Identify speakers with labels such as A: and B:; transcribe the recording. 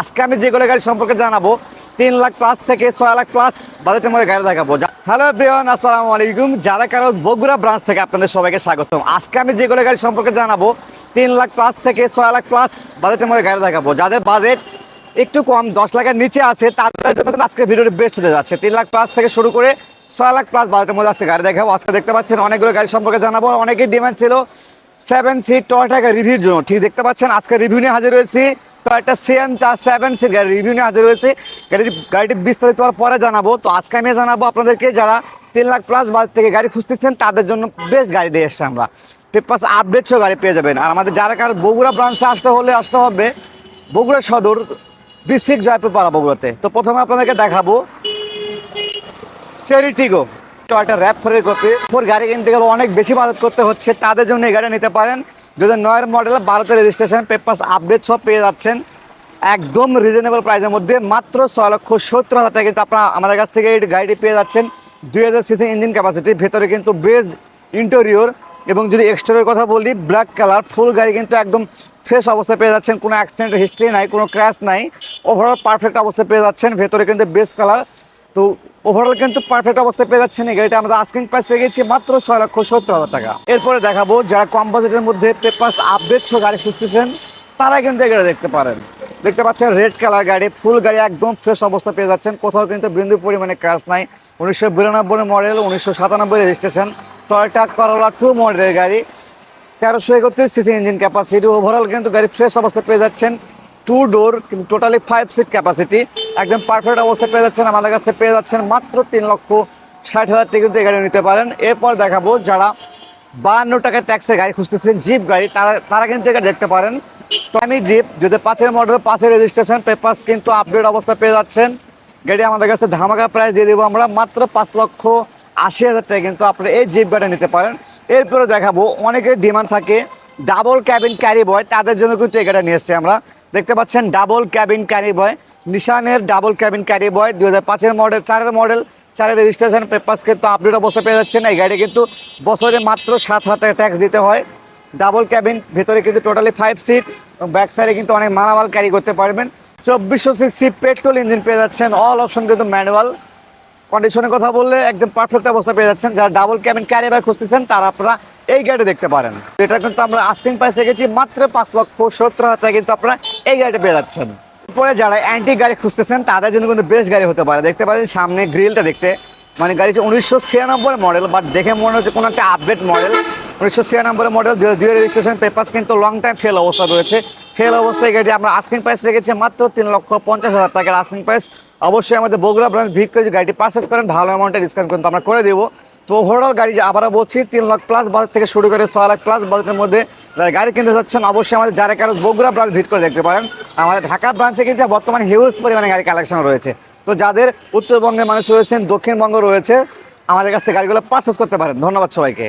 A: আজকে আমি যেগুলো গাড়ি সম্পর্কে জানাব, তিন লাখ প্লাস থেকে ছয় লাখ প্লাস বাজেটের মধ্যে গাড়ি দেখাবো। হ্যালো প্রিয়ন আসসালামু আলাইকুম। যারা কারও বগুড়া ব্রাঞ্চ থেকে আপনাদের সবাইকে স্বাগতম। আজকে আমি যেগুলো গাড়ি সম্পর্কে জানাব, তিন লাখ প্লাস থেকে ছয় লাখ প্লাস বাজেটের মধ্যে গাড়ি দেখাবো। যাদের বাজেট একটু কম, দশ লাখের নিচে আছে, তাদের জন্য কিন্তু আজকের ভিডিওটি বেস্ট হতে যাচ্ছে। তিন লাখ প্লাস থেকে শুরু করে ছয় লাখ প্লাস বাজেটের মধ্যে আজকে গাড়ি দেখাবো। আজকে দেখতে পাচ্ছেন অনেকগুলো গাড়ি সম্পর্কে জানাব। অনেকের ডিমান্ড ছিল সেভেন সিট টয়টা রিভিউর জন্য। ঠিক দেখতে পাচ্ছেন, আজকে রিভিউ নিয়ে হাজির হয়েছি। টয়টা সিএন তার সেভেন সিট রিভিউ নিয়ে হাজির হয়েছে। গাড়ির গাড়িটি বিস্তারিত হওয়ার পরে জানাব। তো আজকে আমি জানাব আপনাদেরকে, যারা তিন লাখ প্লাস বাজেট থেকে গাড়ি খুঁজতেছেন, তাদের জন্য বেশ গাড়ি দিয়ে এসছি আমরা। পেপাস আপডেট সহ গাড়ি পেয়ে যাবেন। আর আমাদের যারা কার বগুড়া ব্রাঞ্চে আসতে হলে আসতে হবে, বগুড়া সদর ডিস্ট্রিক্ট জয়পুর পাড়া বগুড়াতে। তো প্রথমে আপনাদেরকে দেখাবো চেরি টিগো টয়টা র্যাপ ফোরের কপি ফোর গাড়ি কিনতে গেলে অনেক বেশি বাজেট করতে হচ্ছে, তাদের জন্য এই গাড়ি নিতে পারেন। দু হাজার নয়ের মডেল ভারতের রেজিস্ট্রেশন পেপার আপডেট সব পেয়ে যাচ্ছেন। একদম রিজনেবল প্রাইসের মধ্যে মাত্র ছয় লক্ষ সত্তর হাজার টাকা কিন্তু আপনারা আমাদের কাছ থেকে এই গাড়িটি পেয়ে যাচ্ছেন। দুই হাজার সিসি ইঞ্জিন ক্যাপাসিটি ভেতরে কিন্তু বেজ ইন্টেরিয়র এবং যদি এক্সটেরিয়র কথা বলি ব্ল্যাক কালার ফুল গাড়ি কিন্তু একদম ফ্রেশ অবস্থায় পেয়ে যাচ্ছেন। কোনো অ্যাক্সিডেন্ট হিস্ট্রি নাই, কোনো ক্র্যাশ নাই। ওভারঅল পারফেক্ট অবস্থায় পেয়ে যাচ্ছেন। ভেতরে কিন্তু বেস কালার তো ওভারঅল কিন্তু পারফেক্ট অবস্থায় পেয়ে যাচ্ছেন এই গাড়িটা। আমরা আস্কিং প্রাইস পেয়ে গেছি মাত্র ছয় লক্ষ সত্তর হাজার টাকা। এরপরে দেখাবো যারা কম বাজেটের মধ্যে পেপার্স আপডেট সহ গাড়ি খুঁজতেছেন তারা কিন্তু এই গাড়ি দেখতে পারেন। দেখতে পাচ্ছেন রেড কালার গাড়ি ফুল গাড়ি একদম ফ্রেশ অবস্থা পেয়ে যাচ্ছেন। কোথাও কিন্তু বিন্দু পরিমাণে ক্র্যাশ নাই। উনিশশো বিরানব্বই মডেল উনিশশো সাতানব্বই রেজিস্ট্রেশন টয়টা করোলা টু মডেলের গাড়ি। তেরোশো একত্রিশ সিসি ইঞ্জিন ক্যাপাসিটি ওভারঅল কিন্তু গাড়ি ফ্রেশ অবস্থা পেয়ে যাচ্ছেন। টু ডোর কিন্তু টোটালি ফাইভ সিট ক্যাপাসিটি একদম পারফেক্ট অবস্থায় পেয়ে যাচ্ছেন, আমাদের কাছে পেয়ে যাচ্ছেন মাত্র তিন লক্ষ ষাট হাজার টাকা কিন্তু গাড়ি নিতে পারেন। এরপর দেখাবো যারা বাহান্ন টাকায় ট্যাক্সের গাড়ি খুঁজতেছেন জিপ গাড়ি, তারা তারা কিন্তু এটা দেখতে পারেন। টমি জিপ যদি পাঁচের মডেল পাঁচের রেজিস্ট্রেশন পেপার্স কিন্তু আপডেট অবস্থা পেয়ে যাচ্ছেন। গাড়ি আমাদের কাছে ধামাকা প্রাইস দিয়ে দেবো আমরা, মাত্র পাঁচ লক্ষ আশি হাজার টাকা কিন্তু আপনারা এই জিপ গাড়ি নিতে পারেন। এরপরে দেখাবো, অনেকের ডিমান্ড থাকে ডাবল ক্যাবিন ক্যারি বয় তাদের জন্য কিন্তু এই গাড়ি নিয়ে এসছি আমরা। দেখতে পাচ্ছেন ডাবল ক্যাবিন ক্যারি বয় নিশানের ডাবল ক্যাবিন ক্যারি বয় দু হাজার মডেল চারের মডেল চারের রেজিস্ট্রেশন পেপার্স কিন্তু আপডেট অবস্থা পেয়ে যাচ্ছেন। এই গাড়ি কিন্তু বছরে মাত্র সাত হাজার টাকা ট্যাক্স দিতে হয়। ডাবল ক্যাবিন ভেতরে কিন্তু টোটালি ফাইভ সিট ব্যাক সাইডে কিন্তু অনেক মালামাল ক্যারি করতে পারবেন। চব্বিশশো সিসি পেট্রোল ইঞ্জিন পেয়ে যাচ্ছেন। অল অপশন কিন্তু ম্যানুয়াল কন্ডিশনের কথা বললে একদম পারফেক্ট অবস্থা পেয়ে যাচ্ছেন। যারা ডাবল ক্যাবিন ক্যারি ব্যাগ খুঁজতেছেন, তারা আপনারা এই গাড়ি দেখতে পারেন। এটা কিন্তু আমরা আস্কিং প্রাইস রেখেছি মাত্র পাঁচ লক্ষ সত্তর হাজার টাকা। কিন্তু আপনারা এই গাড়িটা পেয়ে যাচ্ছেন। পরে যারা অ্যান্টি গাড়ি খুঁজতেছেন, তাদের জন্য কিন্তু বেস্ট গাড়ি হতে পারে। দেখতে পাচ্ছেন সামনে গ্রিলটা দেখতে। মানে গাড়ি হচ্ছে উনিশশো ছিয়ানব্বই মডেল বাট দেখে মনে হচ্ছে কোনো একটা আপডেট মডেল উনিশশো ছিয়ানব্বই মডেল দুই রেজিস্ট্রেশন পেপার্স কিন্তু লং টাইম ফেল অবস্থা রয়েছে। ফেল অবস্থায় গাড়ি আমরা আস্কিং প্রাইস রেখেছি মাত্র তিন লক্ষ পঞ্চাশ হাজার টাকার আস্কিং প্রাইস অবশ্যই আমাদের বগুড়া ব্রাঞ্চ ভিক করে গাড়িটি পারচেস করেন, ভালো অ্যামাউন্টে ডিসকাউন্ট কিন্তু আমরা করে দেবো। তো ওভারঅল গাড়ি যে আবারও বলছি, তিন লাখ প্লাস বাজেট থেকে শুরু করে ছয় লাখ প্লাস বাজেটের মধ্যে যারা গাড়ি কিনতে চাচ্ছেন অবশ্যই আমাদের যারা কারও বগুড়া ব্রাঞ্চ ভিট করে দেখতে পারেন। আমাদের ঢাকা ব্রাঞ্চে কিন্তু বর্তমানে হিউজ পরিমাণে গাড়ি কালেকশন রয়েছে। তো যাদের উত্তরবঙ্গের মানুষ রয়েছেন, দক্ষিণবঙ্গ রয়েছে, আমাদের কাছে গাড়িগুলো পারচেস করতে পারেন। ধন্যবাদ সবাইকে।